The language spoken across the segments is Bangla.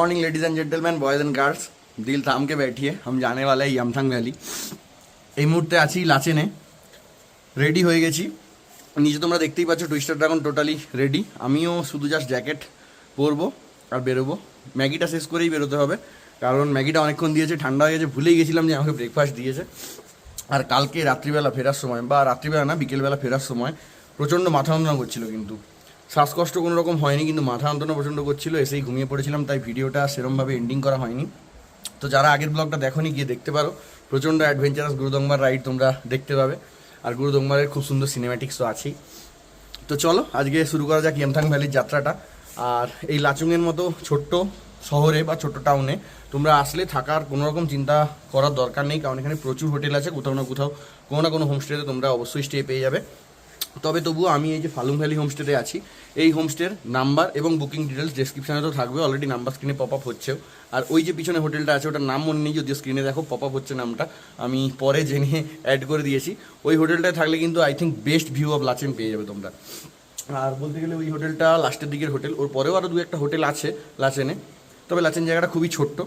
morning ladies and gentleman boys and girls दिल थाम के बैठिए हम जाने वाले हैं ইয়ামথাং ভ্যালি এই মুহূর্তে আছি লাচেনে রেডি হয়ে গেছি নিচে তোমরা দেখতেই পাচ্ছ টুইস্টার ড্রাগন টোটালি রেডি আমিও শুধু জাস্ট জ্যাকেট পরবো আর বেরোবো ম্যাগিটা শেষ করেই বেরোতে হবে কারণ ম্যাগিটা অনেকক্ষণ দিয়েছে ঠান্ডা হয়ে গেছে ভুলেই গেছিলাম যে আমাকে ব্রেকফাস্ট দিয়েছে আর কালকে রাত্রিবেলা ফেরার সময় বা রাত্রিবেলা না বিকেলবেলা ফেরার সময় প্রচণ্ড মাথা যন্ত্রণা করছিল কিন্তু শ্বাসকষ্ট কোনো রকম হয়নি, কিন্তু মাথা যন্ত্রণা প্রচণ্ড করছিল, এসেই ঘুমিয়ে পড়েছিলাম, তাই ভিডিওটা সেরমভাবে এন্ডিং করা হয়নি। তো যারা আগের ব্লগটা দেখোনি, গিয়ে দেখতে পারো। প্রচণ্ড অ্যাডভেঞ্চারাস গুরুদংবার রাইড তোমরা দেখতে পাবে। আর গুরুদংবারের খুব সুন্দর সিনেম্যাটিক্স তো আছেই। তো চলো, আজকে শুরু করা যাক ইয়ামথাং ভ্যালির যাত্রাটা। আর এই লাচুংয়ের মতো ছোট্ট শহরে বা ছোট্ট টাউনে তোমরা আসলে থাকার কোনো রকম চিন্তা করার দরকার নেই, কারণ এখানে প্রচুর হোটেল আছে, কোথাও না কোথাও কোনো না কোনো হোমস্টেতে তোমরা অবশ্যই স্টে পেয়ে যাবে। তবে তবুও আমি এই যে ফালুং ভ্যালি হোমস্টেতে আছি, এই হোমস্টের নাম্বার এবং বুকিং ডিটেলস ডেসক্রিপশনে তো থাকবে অলরেডি নাম্বার স্ক্রিনে পপ আপ হচ্ছেও। আর ওই যে পিছনে হোটেলটা আছে, ওটার নাম মনে নেই, যদিও স্ক্রিনে দেখো পপ আপ হচ্ছে নামটা, আমি পরে জেনে অ্যাড করে দিয়েছি। ওই হোটেলটায় থাকলে কিন্তু I think best view of Lachen পেয়ে যাবে তোমরা। আর বলতে গেলে ওই হোটেলটা লাস্টের দিকের হোটেল, ওর পরেও আরও দু একটা হোটেল আছে লাচেনে তবে লাচেন জায়গাটা খুবই ছোট্ট।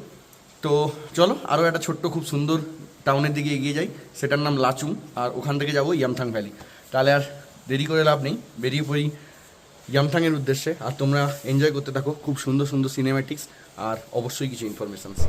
তো চলো আরও একটা ছোট্ট, খুব সুন্দর টাউনের দিকে এগিয়ে যাই। সেটার নাম লাচুং আর ওখান থেকে যাব ইয়ামথাং ভ্যালি তাহলে আর দেরি করে লাভ নেই। বেরিয়ে পড়ি ইয়ামথাংয়ের উদ্দেশ্যে। আর তোমরা এনজয় করতে থাকো খুব সুন্দর সুন্দর সিনেম্যাটিক্স আর অবশ্যই কিছু ইনফরমেশনস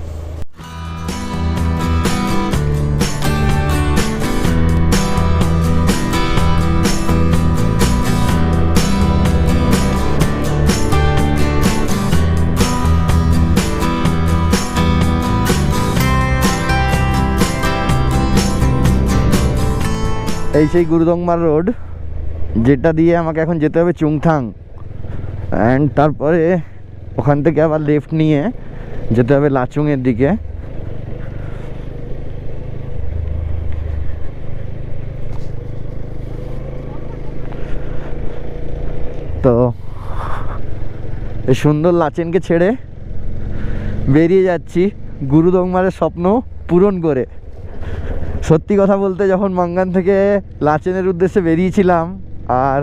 এই সেই গুরুদংমার রোড। যেটা দিয়ে আমাকে এখন যেতে হবে চুংথাং। অ্যান্ড তারপরে ওখান থেকে আবার লেফট নিয়ে যেতে হবে লাচুংয়ের দিকে। তো, এই সুন্দর লাচেনকে ছেড়ে বেরিয়ে যাচ্ছি গুরুদংমারের স্বপ্ন পূরণ করে। সত্যি কথা বলতে যখন মাঙ্গান থেকে লাচেনের উদ্দেশ্যে বেরিয়েছিলাম আর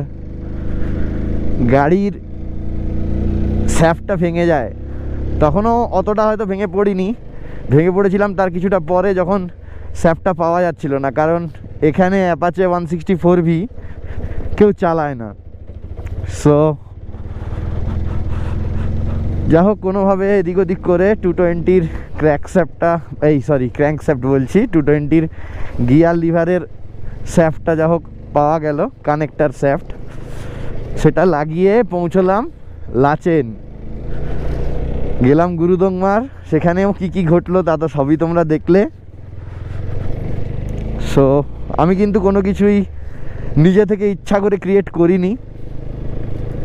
গাড়ির স্যাফটা ভেঙে যায়। তখনও অতটা হয়তো ভেঙে পড়িনি। ভেঙে পড়েছিলাম তার কিছুটা পরে যখন স্যাপটা পাওয়া যাচ্ছিল না, কারণ এখানে Apache one sixty four V কেউ চালায় না। সো যা হোক, কোনোভাবে এদিক ওদিক করে টু টোয়েন্টির ক্র্যাক স্যাপটা এই সরি ক্র্যাঙ্ক স্যাপ্ট বলছি টু টোয়েন্টির গিয়ার লিভারের স্যাফটটা যা হোক পাওয়া গেল কানেক্টার স্যাফট সেটা লাগিয়ে পৌঁছলাম লাচেন। গেলাম গুরুদংমার সেখানেও কি কি ঘটলো তা তো সবই তোমরা দেখলে। সো আমি কিন্তু কোনো কিছুই নিজে থেকে ইচ্ছা করে ক্রিয়েট করিনি।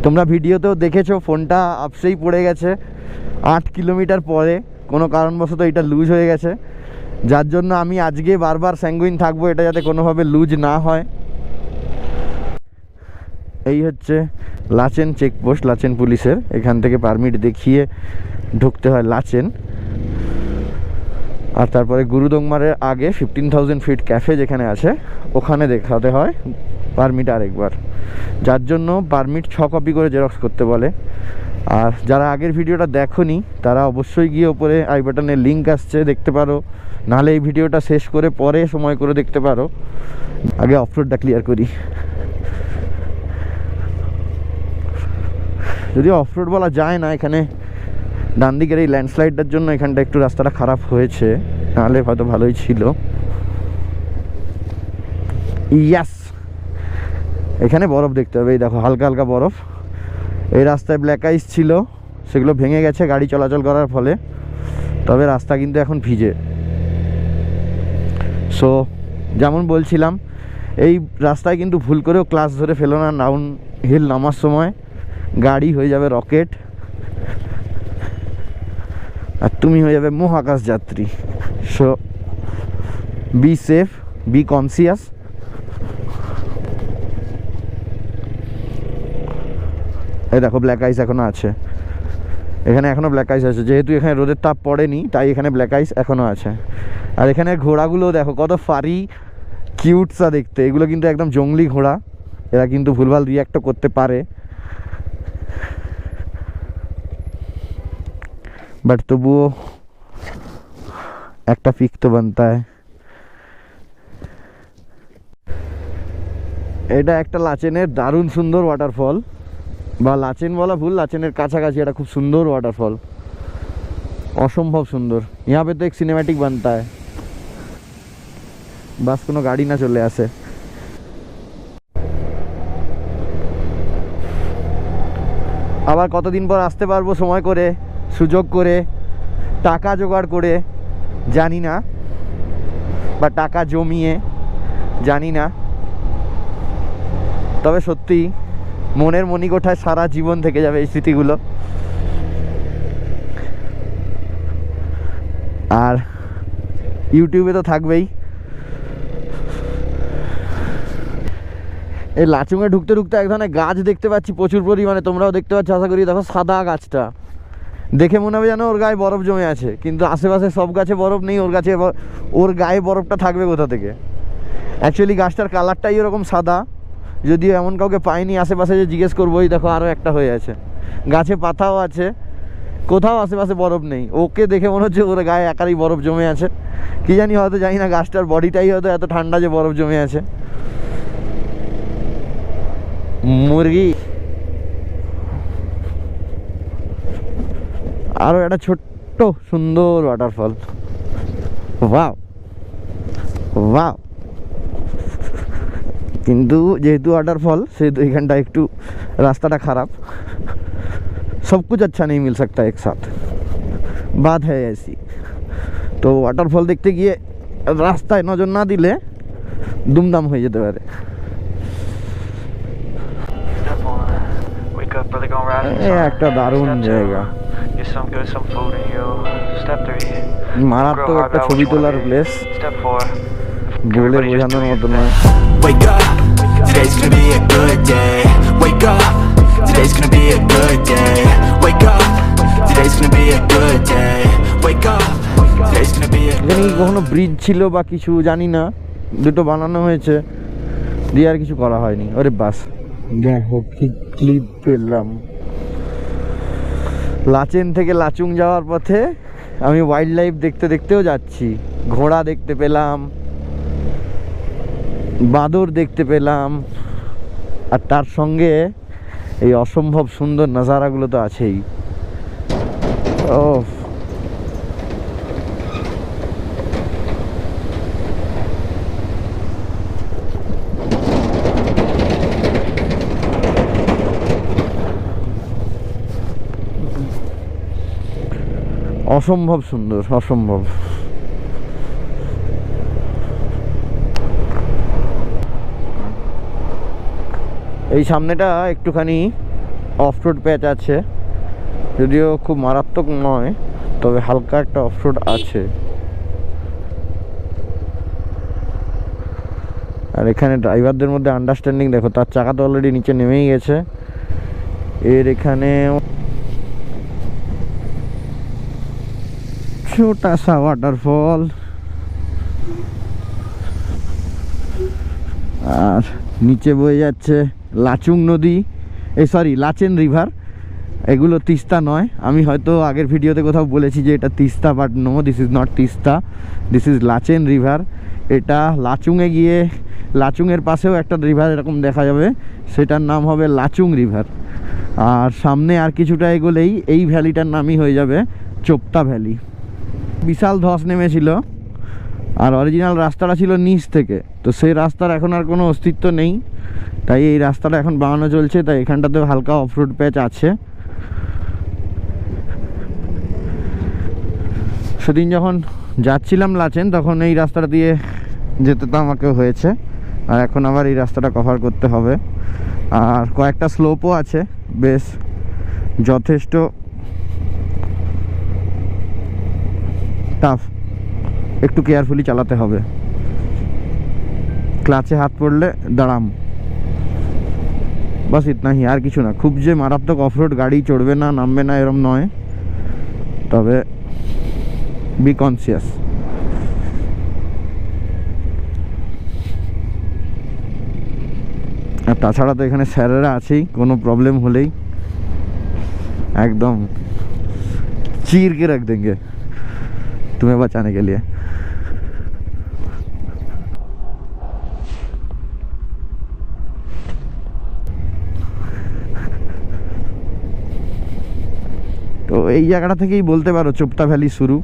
তোমরা ভিডিওতেও দেখেছ, ফোনটা আপসেই পড়ে গেছে। আট কিলোমিটার পরে, কোনো কারণবশত এটা লুজ হয়ে গেছে। যার জন্য আমি আজকে বারবার স্যাঙ্গুইন থাকব, এটা যাতে কোনোভাবে লুজ না হয়। এই হচ্ছে লাচেন চেকপোস্ট লাচেন পুলিশের। এখান থেকে পারমিট দেখিয়ে ঢুকতে হয় লাচেন। আর তারপরে গুরুদংমারের আগে ফিফটিন থাউজেন্ড ফিট ক্যাফে যেখানে আছে, ওখানে দেখাতে হয় পারমিট আরেকবার। যার জন্য পারমিট ছ কপি করে জেরক্স করতে বলে। আর যারা আগের ভিডিওটা দেখোনি, তারা অবশ্যই গিয়ে ওপরে আই বাটনের লিঙ্ক আসছে, দেখতে পারো। নাহলে এই ভিডিওটা শেষ করে পরে সময় করে দেখতে পারো। আগে অফরোডটা ক্লিয়ার করি। যদিও অফরোড বলা যায় না, এখানে ডান দিকের এই ল্যান্ডস্লাইডটার জন্য এখানটা একটু রাস্তাটা খারাপ হয়েছে, নাহলে হয়তো ভালোই ছিল। ইয়াস এখানে বরফ দেখতে হবে, এই দেখো, হালকা হালকা বরফ। এই রাস্তায় ব্ল্যাক আইস ছিল, সেগুলো ভেঙে গেছে গাড়ি চলাচল করার ফলে, তবে রাস্তা কিন্তু এখন ভিজে। সো যেমন বলছিলাম, এই রাস্তায় কিন্তু ভুল করেও ক্লাস ধরে ফেলো না ডাউন হিল নামার সময়। গাড়ি হয়ে যাবে রকেট। আর তুমি হয়ে যাবে মহাকাশ যাত্রী। So be safe be conscious এই দেখো ব্ল্যাক আইস এখনও আছে। এখানে এখনও ব্ল্যাক আইস আছে। যেহেতু এখানে রোদের তাপ পড়েনি, তাই এখানে ব্ল্যাক আইস এখনও আছে। আর এখানে ঘোড়াগুলো দেখো, কত ফারি কিউটসা দেখতে। এগুলো কিন্তু একদম জঙ্গলি ঘোড়া। এরা কিন্তু ভুলভাল রিয়াক্টও করতে পারে। बट तबुओ একটা পিক তো বানতা है এটা একটা লাচেনের দারুণ সুন্দর ওয়াটারফল বা লাচেন বলা ভুল লাচেনের কাছাকাছি একটা খুব সুন্দর ওয়াটারফল অসম্ভব সুন্দর यहाँ पे तो एक सिनेमैटिक बनता है বাস কোনো গাড়ি না চলে আসে আবার কতদিন পর আসতে পারব সময় করে, সুযোগ করে, টাকা জোগাড় করে, জানি না। বা টাকা জমিয়ে, জানি না। তবে সত্যি মনের মণিকোঠায় সারা জীবন থেকে যাবে এই স্মৃতিগুলো। আর ইউটিউবে তো থাকবেই। এই লাচুঙে ঢুকতে ঢুকতে এক ধরনের গাছ দেখতে পাচ্ছি, প্রচুর পরিমাণে। তোমরাও দেখতে পাচ্ছ, আশা করি দেখো সাদা গাছটা। দেখে মনে হবে যেন ওর গায়ে বরফ জমে আছে, কিন্তু আশেপাশে সব গাছে বরফ নেই, ওর গাছে ওর গায়ে বরফটা থাকবে কোথা থেকে? অ্যাকচুয়ালি গাছটার কালারটাই ওরকম সাদা। যদিও এমন কাউকে পাইনি, আশেপাশে যে জিজ্ঞেস করব, ওই দেখো আরও একটা হয়ে আছে। গাছে পাতাও আছে, কোথাও আশেপাশে বরফ নেই। ওকে দেখে মনে হচ্ছে ওর গায়ে একারই বরফ জমে আছে। কি জানি হয়তো জানি না, গাছটার বডিটাই হয়তো এত ঠান্ডা যে বরফ জমে আছে। মুরগি আরও একটা ছোট্ট সুন্দর ওয়াটারফল ওয়াও ওয়াও কিন্তু যেহেতু ওয়াটারফল সেহেতু এখানটা একটু রাস্তাটা খারাপ सब कुछ अच्छा नहीं मिल सकता एक साथ बात है ऐसी তো ওয়াটারফল দেখতে গিয়ে রাস্তায় নজর না দিলে দুমদাম হয়ে যেতে পারে একটা দারুণ জায়গা। মারাত্মক একটা ছবি তোলার প্লেস বলে বোঝানোর মতো কখনো ব্রিজ ছিল বা কিছু জানি না? দুটো বানানো হয়েছে। দিয়ে আর কিছু করা হয়নি। ওরে বাস। দেখো কি ক্লিপ পেলাম। লাচেন থেকে লাচুং যাওয়ার পথে আমি ওয়াইল্ড লাইফ দেখতে দেখতেও যাচ্ছি। ঘোড়া দেখতে পেলাম, বাঁদর দেখতে পেলাম, আর তার সঙ্গে এই অসম্ভব সুন্দর নাজারাগুলো তো আছেই। ও অসম্ভব সুন্দর, অসম্ভব। এই সামনেটা একটুখানি অফ রোড প্যাচ আছে, যদিও খুব মারাত্মক নয়, তবে হালকা একটা অফ রোড আছে। আর এখানে ড্রাইভারদের মধ্যে আন্ডারস্ট্যান্ডিং দেখো, তার চাকা তো অলরেডি নিচে নেমেই গেছে। এর এখানে ছোটাসা ওয়াটারফল আর নিচে বয়ে যাচ্ছে লাচুং নদী। এই সরি লাচেন রিভার এগুলো তিস্তা নয়। আমি হয়তো আগের ভিডিওতে কোথাও বলেছি যে এটা Teesta but no this is not Teesta. This is Lachen river এটা লাচুংয়ে গিয়ে, লাচুংয়ের পাশেও একটা রিভার এরকম দেখা যাবে। সেটার নাম হবে লাচুং রিভার আর সামনে আর কিছুটা এগোলেই এই ভ্যালিটার নামই হয়ে যাবে চোপতা ভ্যালি বিশাল ধস নেমেছিল আর অরিজিনাল রাস্তাটা ছিল নিচ থেকে। তো সেই রাস্তার এখন আর কোনো অস্তিত্ব নেই। তাই এই রাস্তাটা এখন বানানো চলছে, তাই এখানটাতে হালকা অফরোড প্যাচ আছে। সেদিন যখন যাচ্ছিলাম লাচেন, তখন এই রাস্তাটা দিয়ে যেতে তো আমাকে হয়েছে। আর এখন আবার এই রাস্তাটা কভার করতে হবে। আর কয়েকটা স্লোপও আছে। বেশ যথেষ্ট টাফ একটু কেয়ারফুলি চালাতে হবে। ক্লাচে হাত পড়লে দাঁড়াম। বাস ইতনাহি, আর কিছু না। খুব যে মারাত্মক অফরোড গাড়ি চড়বে না, নামবে না, এরম নয়। তবে বি কনসিয়াস আর তাছাড়া তো এখানে স্যারেরা আছেই, কোনো প্রবলেম হলেই। একদম চিরকে রাখ দেঙ্গে तुम्हें बचाने के लिए তো এই জায়গাটা থেকেই বলতে পারো চোপটা ভ্যালি শুরু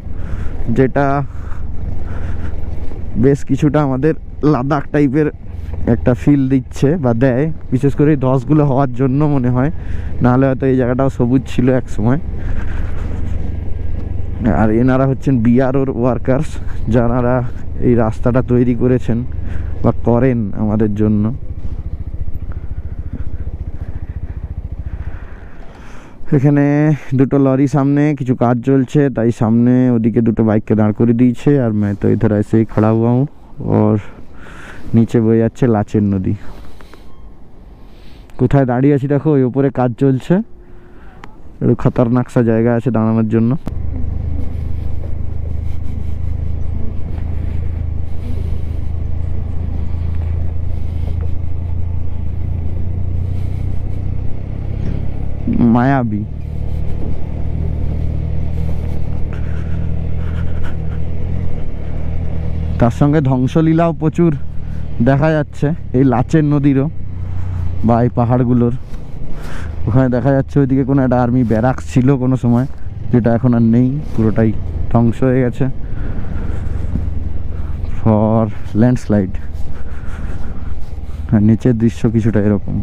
যেটা বেশ কিছুটা আমাদের লাদাখ টাইপের একটা ফিল দিচ্ছে বা দেয় বিশেষ করে এই ধসগুলো হওয়ার জন্য মনে হয় নাহলে হয়তো এই জায়গাটাও সবুজ ছিল এক সময় আর এনারা হচ্ছেন বিআরওর ওয়ার্কার্স যারা এই রাস্তাটা তৈরি করেছেন বা করেন আমাদের জন্য এখানে দুটো লরি সামনে কিছু কাজ চলছে তাই সামনে ওদিকে দুটো বাইককে দাঁড় করে দিয়েছে আর मैं तो इधर ऐसे ही खड़ा हुआ हूँ और নিচে বয়ে যাচ্ছে লাচের নদী কোথায় দাঁড়িয়ে আছি দেখো ওই উপরে কাজ চলছে একটু খতরনাক সা জায়গা আছে দাঁড়ানোর জন্য মায়াবী। তার সঙ্গে ধ্বংসলীলাও প্রচুর দেখা যাচ্ছে, এই লাচের নদীরও বা এই পাহাড়গুলোর। ওখানে দেখা যাচ্ছে ওইদিকে কোনো একটা আর্মি ব্যারাক ছিল কোনো সময়, যেটা এখন আর নেই, পুরোটাই ধ্বংস হয়ে গেছে। ফর ল্যান্ডস্লাইড আর নিচের দৃশ্য কিছুটা এরকম।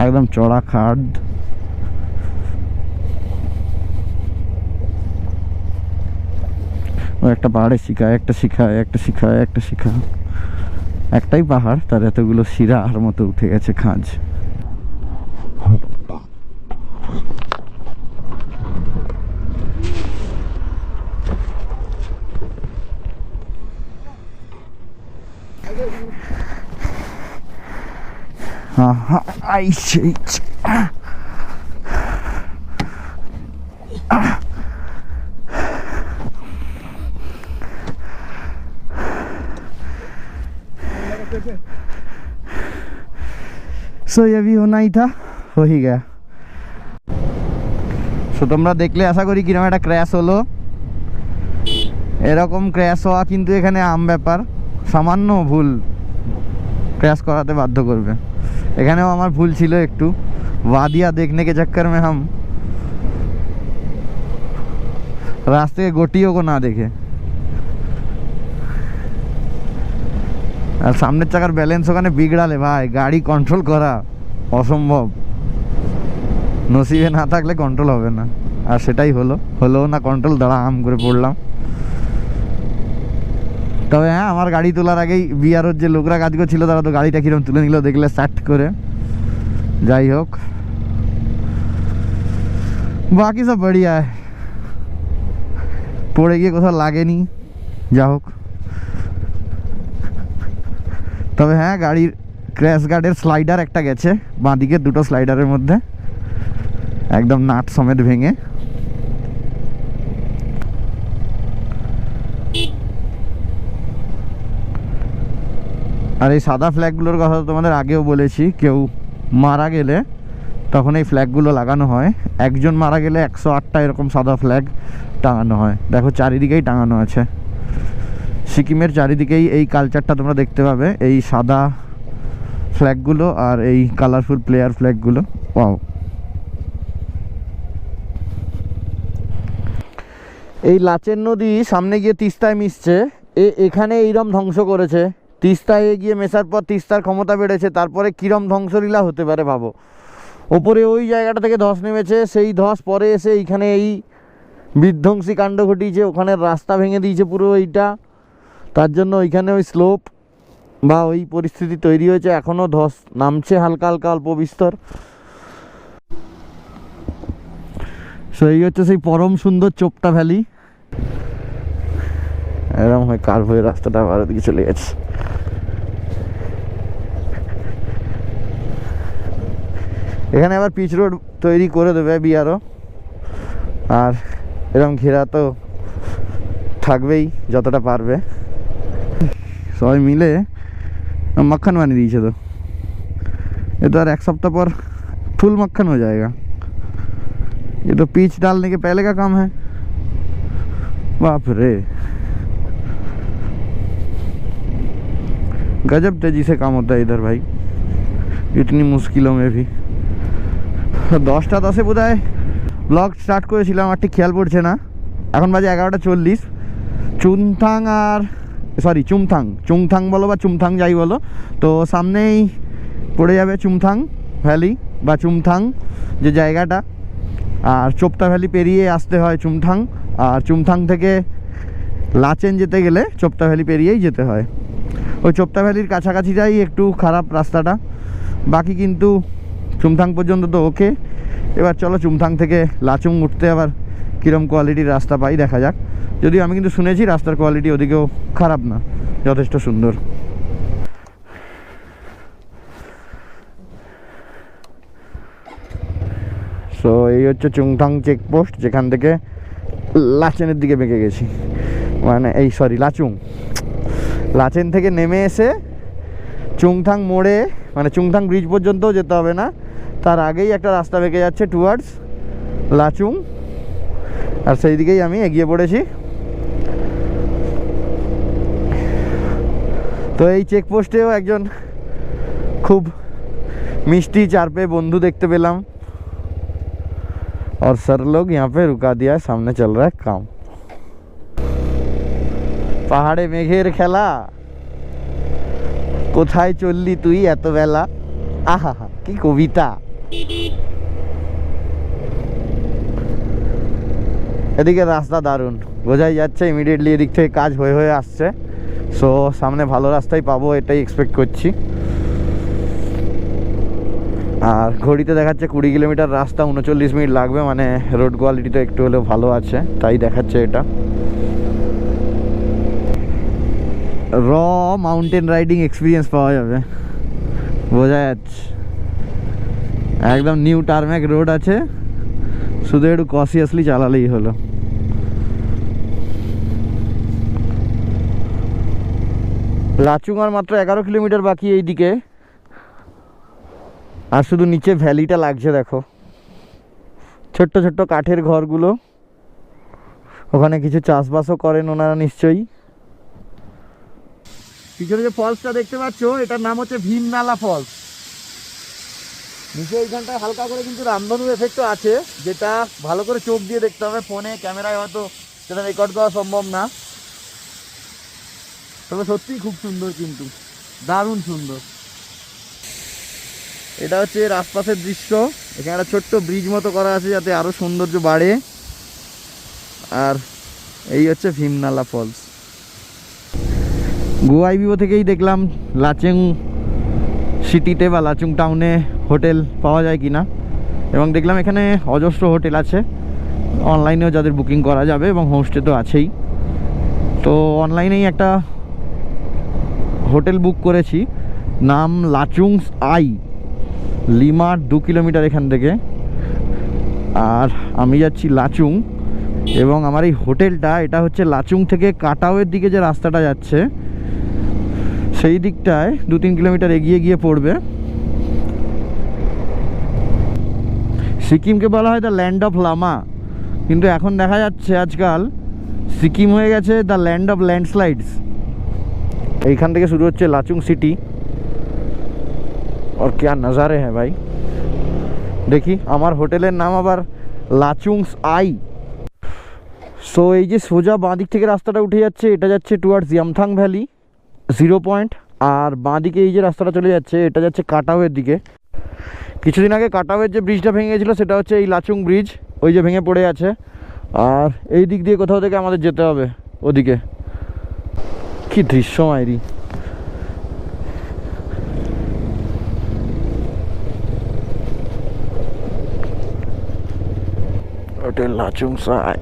একদম চড়া খাদ ও একটা পাহাড়ে শিখা একটা শিখা একটা শিখা একটা শিখা একটাই পাহাড়, তার এতগুলো শিরা আর মতো উঠে গেছে খাঁজ। Aha, ai, gente. सो ये भी होना ही था हो ही गया সো তোমরা দেখলে আশা করি কিরকম একটা ক্র্যাশ হলো এরকম ক্র্যাশ হওয়া কিন্তু এখানে আম ব্যাপার সামান্য ভুল ক্র্যাশ করাতে বাধ্য করবে এখানেও আমার ভুল ছিল একটু वादिया देखने के चक्कर में हम रास्ते के गोटियों को ना देखे আর সামনের চাকার ব্যালেন্স ওখানে বিগড়ালে ভাই গাড়ি কন্ট্রোল করা অসম্ভব নসিবে না থাকলে কন্ট্রোল হবে না আর সেটাই হলো হলো না কন্ট্রোল দাঁড়া আম করে পড়লাম তবে হ্যাঁ আমার গাড়ি তোলার আগেই বিআরওর যে লোকরা কাজ করছিল তারা তো গাড়িটা কিরম তুলে নিল, দেখলে স্টার্ট করে। যাই হোক। বাকি সব বড়িয়া। পড়ে গিয়ে কোথাও লাগেনি। যা হোক। তবে হ্যাঁ গাড়ির ক্র্যাশ গার্ডের স্লাইডার একটা গেছে, বাঁদিকে দুটো স্লাইডারের মধ্যে। একদম নাট সমেত ভেঙে। আর এই সাদা ফ্ল্যাগগুলোর কথা তোমাদের আগেও বলেছি, কেউ মারা গেলে তখন এই ফ্ল্যাগগুলো লাগানো হয়। একজন মারা গেলে একশো আটটা এরকম সাদা ফ্ল্যাগ টাঙানো হয়। দেখো চারিদিকেই টাঙানো আছে। সিকিমের চারিদিকেই এই কালচারটা তোমরা দেখতে পাবে, এই সাদা ফ্ল্যাগগুলো আর এই কালারফুল প্লেয়ার ফ্ল্যাগগুলো। পাও এই লাচের নদী সামনে গিয়ে তিস্তায় মিশছে, এ এখানে এইরম ধ্বংস করেছে। তিস্তায় গিয়ে মেশার পর তিস্তার ক্ষমতা বেড়েছে, তারপরে কিরম ধ্বংসলীলা হতে পারে ভাবো। ওপরে ওই জায়গাটা থেকে ধস নেমেছে, সেই ধস পরে এসে এইখানে এই বিধ্বংসী কাণ্ড ঘটিয়েছে, ওখানে রাস্তা ভেঙে দিয়েছে পুরো এইটা। তার জন্য ওইখানে ওই স্লোপ বা ওই পরিস্থিতি তৈরি হয়েছে এখনও ধস নামছে হালকা হালকা, অল্প বিস্তর। সো এই হচ্ছে সেই পরম সুন্দর চোপটা ভ্যালি। এরকম হয় কার হয়ে রাস্তাটা ভারত দিকে চলে গেছে। এখানে আবার পিচ রোড তৈরি করে দেবে বিআরও আর এরকম ঘেরা তো থাকবেই যতটা পারবে সবাই মিলে मक्खन বানিয়ে দিয়েছে তো এ তো আর এক সপ্তাহ পর ফুল मक्खन हो जाएगा ये तो पीच डालने के पहले का काम है बाप रे गजब तेजी से काम होता है इधर भाई इतनी मुश्किलों में भी দশটা দশে বোধ ব্লগ স্টার্ট করেছিলাম, আর ঠিক খেয়াল পড়ছে না। এখন বাজে এগারোটা চল্লিশ। চুনথাং আর সরি চুমথাং চুমথাং বলো বা চুমথাং যাই বলো। তো সামনেই পড়ে যাবে চুমথাং ভ্যালি বা চুমথাং যে জায়গাটা। আর চোপতা ভ্যালি পেরিয়ে আসতে হয় চুমথাং। আর চুমথাং থেকে লাচেন যেতে গেলে চোপতা ভ্যালি পেরিয়েই যেতে হয়। ওই চোপতা ভ্যালির কাছাকাছিটাই একটু খারাপ রাস্তাটা। বাকি কিন্তু চুমথাং পর্যন্ত তো ওকে এবার চলো চুমথাং থেকে লাচুং উঠতে আবার কীরম কোয়ালিটির রাস্তা পাই দেখা যাক। যদিও আমি কিন্তু শুনেছি রাস্তার কোয়ালিটি ওদিকেও খারাপ না, যথেষ্ট সুন্দর। সো এই হচ্ছে চুংথাং চেকপোস্ট যেখান থেকে লাচেনের দিকে বেঁকে গেছি। মানে এই সরি লাচুং। লাচেন থেকে নেমে এসে চুংথাং মোড়ে মানে চুংথাং ব্রিজ পর্যন্তও যেতে হবে না। তার আগেই একটা রাস্তা বেঁকে যাচ্ছে টুয়ার্ডস লাচুং আর সেই দিকেই আমি এগিয়ে পড়েছি তো এই চেকপোস্টেও একজন খুব মিষ্টি চারপে বন্ধু দেখতে পেলাম और सर लोग यहाँ पे रुका दिया है सामने चल रहा है काम পাহাড়ে মেঘের খেলা কোথায় চললি তুই এত বেলা আহা কি কবিতা এদিকে রাস্তা দারুণ। বোঝাই যাচ্ছে ইমিডিয়েটলি এদিক থেকে কাজ হয়ে হয়ে আসছে। সো সামনে ভালো রাস্তাই পাবো, এটাই এক্সপেক্ট করছি। আর ঘড়িতে দেখাচ্ছে কুড়ি কিলোমিটার রাস্তা, উনচল্লিশ মিনিট লাগবে মানে রোড কোয়ালিটি তো একটু হলেও ভালো আছে, তাই দেখাচ্ছে এটা। র মাউন্টেন রাইডিং এক্সপিরিয়েন্স পাওয়া যাবে। বোঝা যাচ্ছে। একদম নিউ টার্ম্যাক রোড আছে। শুধু একটু কসিয়াসলি চালালেই হলো। লাচুঙার মাত্র এগারো কিলোমিটার বাকি এই দিকে আর শুধু নিচে ভ্যালিটা লাগছে, দেখো। ছোট্ট ছোট্ট কাঠের ঘরগুলো। ওখানে কিছু চাষবাসও করেন ওনারা নিশ্চয়ই। পিছনে যে ফলসটা দেখতে পাচ্ছ, এটার নাম হচ্ছে ভীমনালা ফলস নিচে এইখানটায় হালকা করে কিন্তু রামধনু এফেক্টও আছে, যেটা ভালো করে চোখ দিয়ে দেখতে হবে, ফোনে, ক্যামেরায় হয়তো সেটা রেকর্ড করা সম্ভব না। তবে সত্যিই খুব সুন্দর কিন্তু, দারুণ সুন্দর। এটা হচ্ছে এর আশপাশের দৃশ্য, এখানে একটা ছোট্ট ব্রিজ মতো করা আছে যাতে আরও সৌন্দর্য বাড়ে। আর এই হচ্ছে ভীমনালা ফলস। গোয়াইবিও থেকেই দেখলাম লাচেং সিটিতে বা লাচুং টাউনে হোটেল পাওয়া যায় কি না এবং দেখলাম এখানে অজস্র হোটেল আছে। অনলাইনেও যাদের বুকিং করা যাবে এবং হোমস্টে তো আছেই। তো অনলাইনেই একটা হোটেল বুক করেছি। নাম লাচুংস আই। লিমার দু কিলোমিটার এখান থেকে। আর আমি যাচ্ছি লাচুং। এবং আমার এই হোটেলটা, এটা হচ্ছে লাচুং থেকে কাটাওয়ের দিকে যে রাস্তাটা যাচ্ছে সেই দিকটায় দু তিন কিলোমিটার এগিয়ে গিয়ে পড়বে সিকিমকে বলা হয় দ্য ল্যান্ড অফ লামা কিন্তু এখন দেখা যাচ্ছে আজকাল সিকিম হয়ে গেছে দ্য ল্যান্ড অফ ল্যান্ডস্লাইডস এইখান থেকে শুরু হচ্ছে লাচুং সিটি और क्या नज़ारे हैं भाई দেখি আমার হোটেলের নাম আবার লাচুংস আই সো এই যে সোজা বাঁ দিক থেকে রাস্তাটা উঠে যাচ্ছে এটা যাচ্ছে towards Yumthang valley zero point. আর বাঁ দিকে এই যে রাস্তাটা চলে যাচ্ছে, এটা যাচ্ছে কাটাওয়ের দিকে। কিছুদিন আগে কাটাওয়ের যে ব্রিজটা ভেঙে গেছিল সেটা হচ্ছে এই লাচুং ব্রিজ ওই যে ভেঙে পড়ে আছে। আর এই দিক দিয়ে কোথাও থেকে আমাদের যেতে হবে, ওদিকে। কি দৃশ্য হোটেল লাচুং সাই।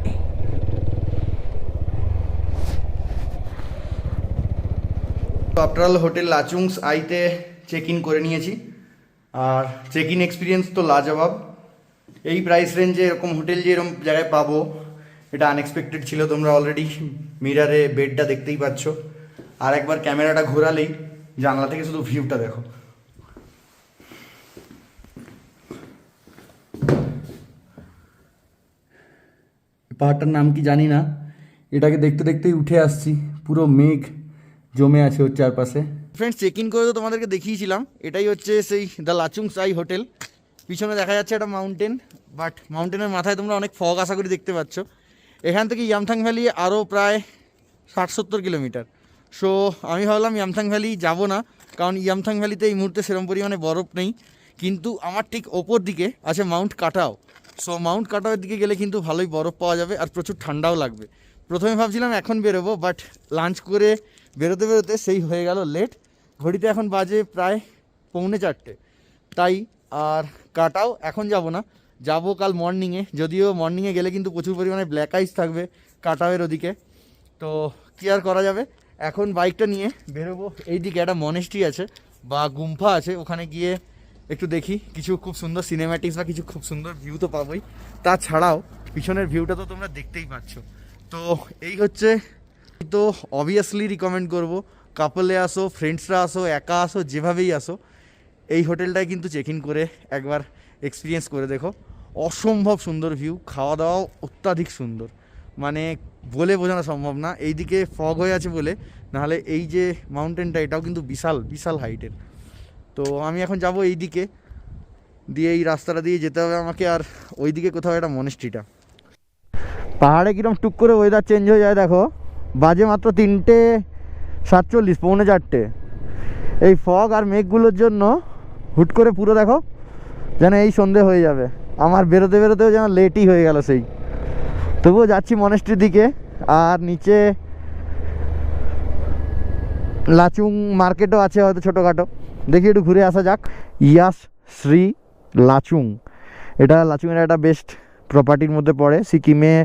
আফটার অল হোটেল লাচুংস আইতে চেক ইন করে নিয়েছি। আর চেক ইন এক্সপিরিয়েন্স তো লাজবাব। এই প্রাইস রেঞ্জে এরকম হোটেল যে এরকম জায়গায় পাবো, এটা আনএক্সপেক্টেড ছিল তোমরা অলরেডি মিরারে বেডটা দেখতেই পাচ্ছ। আর একবার ক্যামেরাটা ঘোরালেই জানলা থেকে শুধু ভিউটা দেখো। পাহাড়টার নাম কি জানি না। এটাকে দেখতে দেখতেই উঠে আসছি, পুরো মেঘ। জমে আছে ওর চারপাশে। ফ্রেন্ডস চেক ইন করে তো তোমাদেরকে দেখিয়েছিলাম। এটাই হচ্ছে সেই দ্য লাচুং সাই হোটেল পিছনে দেখা যাচ্ছে একটা মাউন্টেন বাট মাউন্টেনের মাথায় তোমরা অনেক ফগ আশা করি দেখতে পাচ্ছ। এখান থেকে ইয়ামথাং ভ্যালি আরও প্রায় ষাট সত্তর কিলোমিটার। সো আমি ভাবলাম ইয়ামথাং ভ্যালি যাব না, কারণ ইয়ামথাং ভ্যালিতে এই মুহূর্তে সেরকম পরিমাণে বরফ নেই। কিন্তু আমার ঠিক ওপর দিকে আছে মাউন্ট কাটাও সো মাউন্ট কাটাওয়ের দিকে গেলে কিন্তু ভালোই বরফ পাওয়া যাবে আর প্রচুর ঠান্ডাও লাগবে। প্রথমে ভাবছিলাম এখন বেরোবো বাট লাঞ্চ করে বেরোতে বেরোতে সেই হয়ে গেল লেট ঘড়িতে এখন বাজে প্রায় পৌনে চারটে। তাই আর কাটাও, এখন যাব না। যাব কাল মর্নিংয়ে যদিও মর্নিংয়ে গেলে কিন্তু প্রচুর পরিমাণে ব্ল্যাক আইস থাকবে কাটাওয়ের ওদিকে। তো কী আর করা যাবে? এখন বাইকটা নিয়ে বেরোবো। এইদিকে একটা মনেস্ট্রি আছে, বা গুম্ফা আছে। ওখানে গিয়ে একটু দেখি কিছু খুব সুন্দর সিনেম্যাটিক্স বা কিছু খুব সুন্দর ভিউ তো পাবোই। তাছাড়াও, পিছনের ভিউটা তো তোমরা দেখতেই পাচ্ছ। তো এই হচ্ছে তো অবভিয়াসলি রিকমেন্ড করব। কাপলে আসো ফ্রেন্ডসরা আসো, একা আসো, যেভাবেই আসো, এই হোটেলটায় কিন্তু চেক ইন করে একবার এক্সপিরিয়েন্স করে দেখো। অসম্ভব সুন্দর ভিউ খাওয়া দাওয়াও অত্যাধিক সুন্দর। মানে বলে বোঝানো সম্ভব না, এইদিকে ফগ হয়ে আছে বলে, নাহলে এই যে মাউন্টেনটা এটাও কিন্তু বিশাল বিশাল হাইটের তো আমি এখন যাব এই দিকে দিয়ে এই রাস্তাটা দিয়ে যেতে হবে আমাকে, আর ওইদিকে কোথাও একটা মনেস্ট্রিটা পাহাড়ে কিরম টুক করে ওয়েদার চেঞ্জ হয়ে যায়, দেখো। বাজে মাত্র তিনটে সাতচল্লিশ, পৌনে চারটে। এই ফগ আর মেঘগুলোর জন্য হুট করে পুরো দেখো যেন এই সন্ধে হয়ে যাবে। আমার বেরোতে বেরোতেও যেন লেটই হয়ে গেল সেই। তবুও যাচ্ছি মনেস্ট্রির দিকে আর নিচে লাচুং মার্কেটও আছে হয়তো ছোটোখাটো। দেখি একটু ঘুরে আসা যাক। ইয়াস শ্রী লাচুং। এটা লাচুংয়ের একটা বেস্ট প্রপার্টির মধ্যে পড়ে। সিকিমে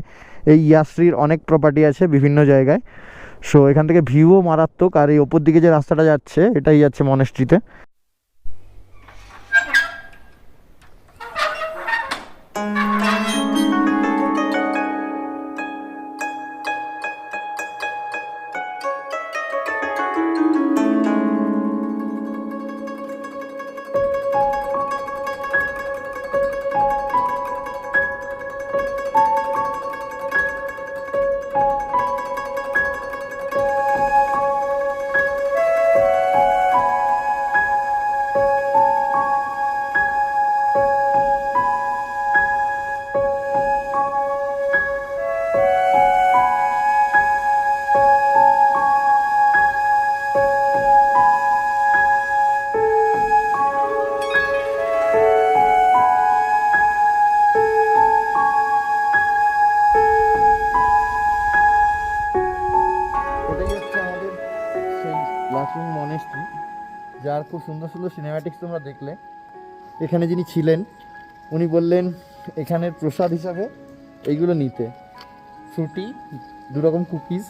এই ইয়াশ্রীর অনেক প্রপার্টি আছে বিভিন্ন জায়গায়। সো এখান থেকে ভিউও মারাত্মক আর এই ওপর দিকে যে রাস্তাটা যাচ্ছে, এটাই যাচ্ছে মনেস্ট্রিতে খুব সুন্দর সুন্দর সিনেম্যাটিক্স তোমরা দেখলে। এখানে যিনি ছিলেন, উনি বললেন, এখানের প্রসাদ হিসাবে এইগুলো নিতে। ফ্রুটি দুরকম কুকিজ।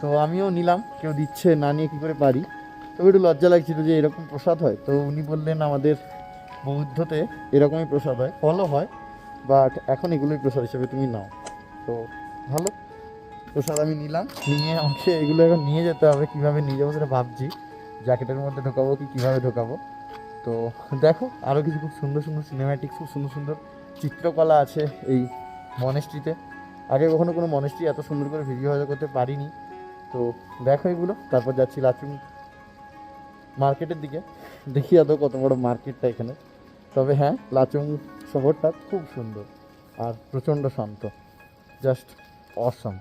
তো আমিও নিলাম, কেউ দিচ্ছে না নিয়ে কী করে পারি? তবে একটু লজ্জা লাগছিল যে এরকম প্রসাদ হয়। তো উনি বললেন, আমাদের বৌদ্ধতে এরকমই প্রসাদ হয়। ফলও হয় বাট এখন এগুলোই প্রসাদ হিসেবে তুমি নাও। তো ভালো, প্রসাদ আমি নিলাম। নিয়ে আমাকে এগুলো এখন নিয়ে যেতে হবে, কীভাবে নিয়ে যাব সেটা ভাবছি। জ্যাকেটের মধ্যে ঢোকাবো কি, কীভাবে ঢোকাবো? তো দেখো আরও কিছু খুব সুন্দর সুন্দর সিনেম্যাটিক্স খুব সুন্দর সুন্দর চিত্রকলা আছে এই মনেস্ট্রিতে আগে কখনো কোনো মনেস্ট্রি এত সুন্দর করে ভিডিও হয়তো করতে পারিনি। তো দেখো এগুলো, তারপর যাচ্ছি লাচুং মার্কেটের দিকে। দেখি আদৌ কত বড় মার্কেটটা এখানে। তবে হ্যাঁ লাচুং শহরটা খুব সুন্দর আর প্রচণ্ড শান্ত। জাস্ট অসম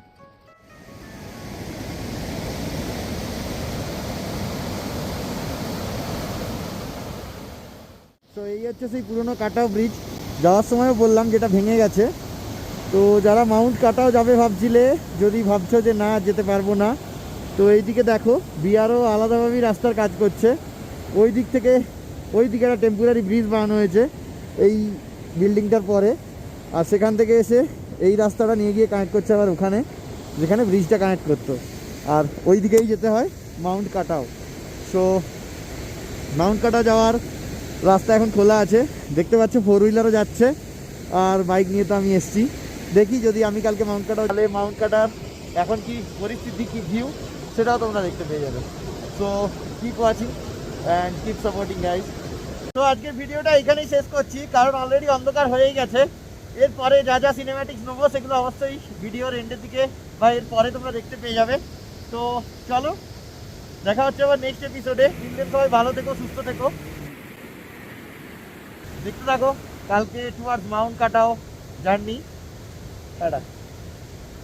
তো এই হচ্ছে সেই পুরনো কাটাও ব্রিজ। যাওয়ার সময়ও বললাম যেটা ভেঙে গেছে। তো যারা মাউন্ট কাটাও যাবে ভাবছিলে, যদি ভাবছ যে না যেতে পারব না। তো এইদিকে দেখো, বিআরও আলাদাভাবেই রাস্তার কাজ করছে। ওই দিক থেকে, ওই দিকে একটা টেম্পোরারি ব্রিজ বানানো হয়েছে, এই বিল্ডিংটার পরে। আর সেখান থেকে এসে এই রাস্তাটা নিয়ে গিয়ে কানেক্ট করছে আবার ওখানে, যেখানে ব্রিজটা কানেক্ট করতো। আর ওই দিকেই যেতে হয় মাউন্ট কাটাও সো মাউন্ট কাটা যাওয়ার রাস্তা এখন খোলা আছে। দেখতে পাচ্ছ ফোর হুইলারও যাচ্ছে। আর বাইক নিয়ে তো আমি এসছি। দেখি যদি আমি কালকে মাউন্ট কাটা তাহলে মাউন্ট কাটার এখন কি পরিস্থিতি, কি ভিউ সেটাও তোমরা দেখতে পেয়ে যাবে। So keep watching and keep supporting guys তো আজকের ভিডিওটা এখানেই শেষ করছি। কারণ অলরেডি অন্ধকার হয়েই গেছে। এরপরে যা যা সিনেম্যাটিক্স নেব, সেগুলো অবশ্যই ভিডিওর এন্ডের দিকে বা এর পরে তোমরা দেখতে পেয়ে যাবে। তো চলো, দেখা হচ্ছে আবার নেক্সট এপিসোডে তিনদিন সবাই ভালো থেকো, সুস্থ থেকো। দেখতে থাকো। কালকে towards mount Katao journey tata.